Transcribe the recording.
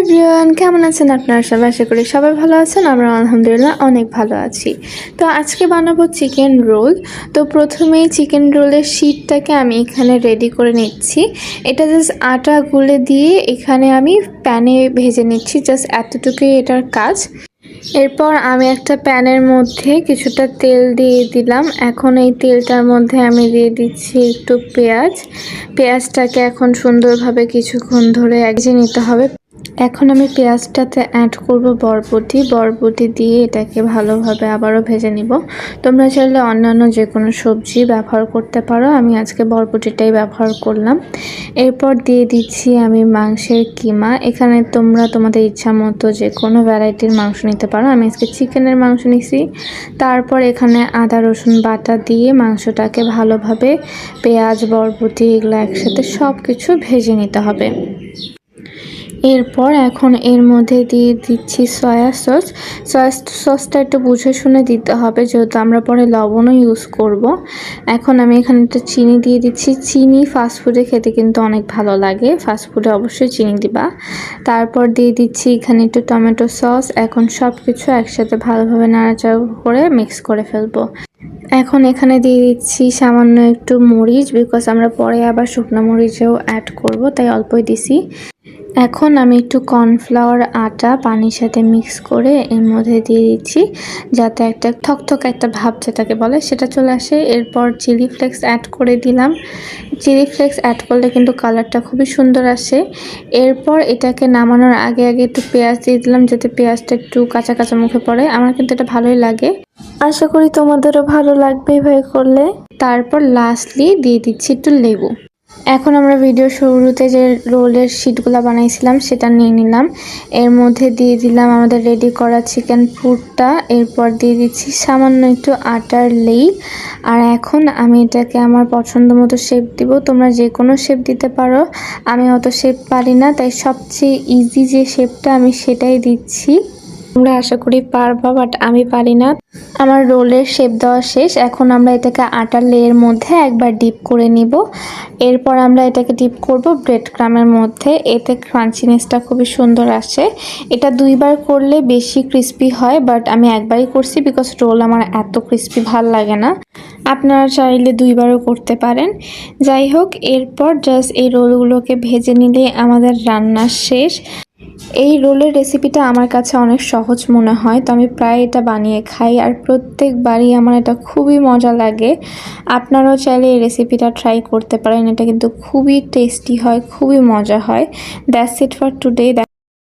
Everyone, কেমন আছেন আপনারা সবাই? আশা করি সবাই ভালো আছেন। আমরা আলহামদুলিল্লাহ অনেক ভালো আছি। তো আজকে বানাবো চিকেন রোল। তো প্রথমেই চিকেন রোলের শিটটাকে আমি এখানে রেডি করে নিচ্ছি। এটা জাস্ট আটা গুলে দিয়ে এখানে আমি প্যানে ভেজে নিচ্ছি জাস্ট এতটুকুই এটার কাজ। এরপর আমি একটা প্যানের মধ্যে কিছুটা তেল দিয়ে দিলাম। এখন এই তেলটার মধ্যে আমি দিয়ে দিচ্ছি একটু পেঁয়াজ। পেঁয়াজটাকে এখন সুন্দরভাবে কিছুক্ষণ ধরে একজে নিতে হবে। এখন আমি পেঁয়াজটাতে অ্যাড করব বরবটি। বরবটি দিয়ে এটাকে ভালোভাবে আবারও ভেজে নিব। তোমরা চাইলে অন্যান্য যে কোনো সবজি ব্যবহার করতে পারো। আমি আজকে বরবটিটাই ব্যবহার করলাম। এরপর দিয়ে দিচ্ছি আমি মাংসের কিমা। এখানে তোমরা তোমাদের ইচ্ছা মতো যে কোনো ভ্যারাইটির মাংস নিতে পারো। আমি আজকে চিকেনের মাংস নিছি। তারপর এখানে আদা, রসুন বাটা দিয়ে মাংসটাকে ভালোভাবে পেঁয়াজ, বরবটি এগুলো একসাথে সব কিছু ভেজে নিতে হবে। এরপর এখন এর মধ্যে দিয়ে দিচ্ছি সয়া সস সয়া সসটা একটু বুঝে শুনে দিতে হবে, যেহেতু আমরা পরে লবণও ইউজ করব। এখন আমি এখানে একটা চিনি দিয়ে দিচ্ছি। চিনি ফাস্টফুডে খেতে কিন্তু অনেক ভালো লাগে। ফাস্টফুডে অবশ্যই চিনি দিবা। তারপর দিয়ে দিচ্ছি এখানে একটু টমেটো সস এখন সব কিছু একসাথে ভালোভাবে নাড়াচাড়া করে মিক্স করে ফেলব। এখন এখানে দিয়ে দিচ্ছি সামান্য একটু মরিচ বিকজ আমরা পরে আবার শুকনো মরিচেও অ্যাড করব, তাই অল্পই দিছি। এখন আমি একটু কর্নফ্লাওয়ার আটা পানির সাথে মিক্স করে এর মধ্যে দিয়ে দিচ্ছি, যাতে একটা থকথক একটা ভাব যেটাকে বলে সেটা চলে আসে। এরপর চিলি ফ্লেক্স অ্যাড করে দিলাম। চিলি ফ্লেক্স অ্যাড করলে কিন্তু কালারটা খুবই সুন্দর আসে। এরপর এটাকে নামানোর আগে আগে একটু পেঁয়াজ দিয়ে দিলাম, যাতে পেঁয়াজটা একটু কাঁচা কাঁচা মুখে পড়ে। আমার কিন্তু এটা ভালোই লাগে। আশা করি তোমাদেরও ভালো লাগবে এভাবে করলে। তারপর লাস্টলি দিয়ে দিচ্ছি একটু লেবু। এখন আমরা ভিডিও শুরুতে যে রোলের শিটগুলো বানাইছিলাম, সেটা নিয়ে নিলাম। এর মধ্যে দিয়ে দিলাম আমাদের রেডি করা চিকেন ফুডটা এরপর দিয়ে দিচ্ছি সামান্য একটু আটার লেই। আর এখন আমি এটাকে আমার পছন্দ মতো শেপ দিব। তোমরা যে কোনো শেপ দিতে পারো। আমি অত শেপ পারি না, তাই সবচেয়ে ইজি যে শেপটা আমি সেটাই দিচ্ছি। তোমরা আশা করি পারবা বাট আমি পারি না। আমার রোলের শেপ দেওয়া শেষ। এখন আমরা এটাকে আটার লেয়ের মধ্যে একবার ডিপ করে নিব। এরপর আমরা এটাকে ডিপ করব ব্রেড ক্রামের মধ্যে। এতে ক্রাঞ্চিনেসটা খুবই সুন্দর আসে। এটা দুইবার করলে বেশি ক্রিস্পি হয় বাট আমি একবারই করছি বিকজ রোল আমার এত ক্রিস্পি ভালো লাগে না। আপনারা চাইলে দুইবারও করতে পারেন। যাই হোক, এরপর জাস্ট এই রোলগুলোকে ভেজে নিলে আমাদের রান্না শেষ। এই রোলের রেসিপিটা আমার কাছে অনেক সহজ মনে হয়, তো আমি প্রায় এটা বানিয়ে খাই আর প্রত্যেকবারই আমার এটা খুবই মজা লাগে। আপনারাও চাইলে এই রেসিপিটা ট্রাই করতে পারেন, এটা কিন্তু খুবই টেস্টি হয়, খুবই মজা হয়। That's it for today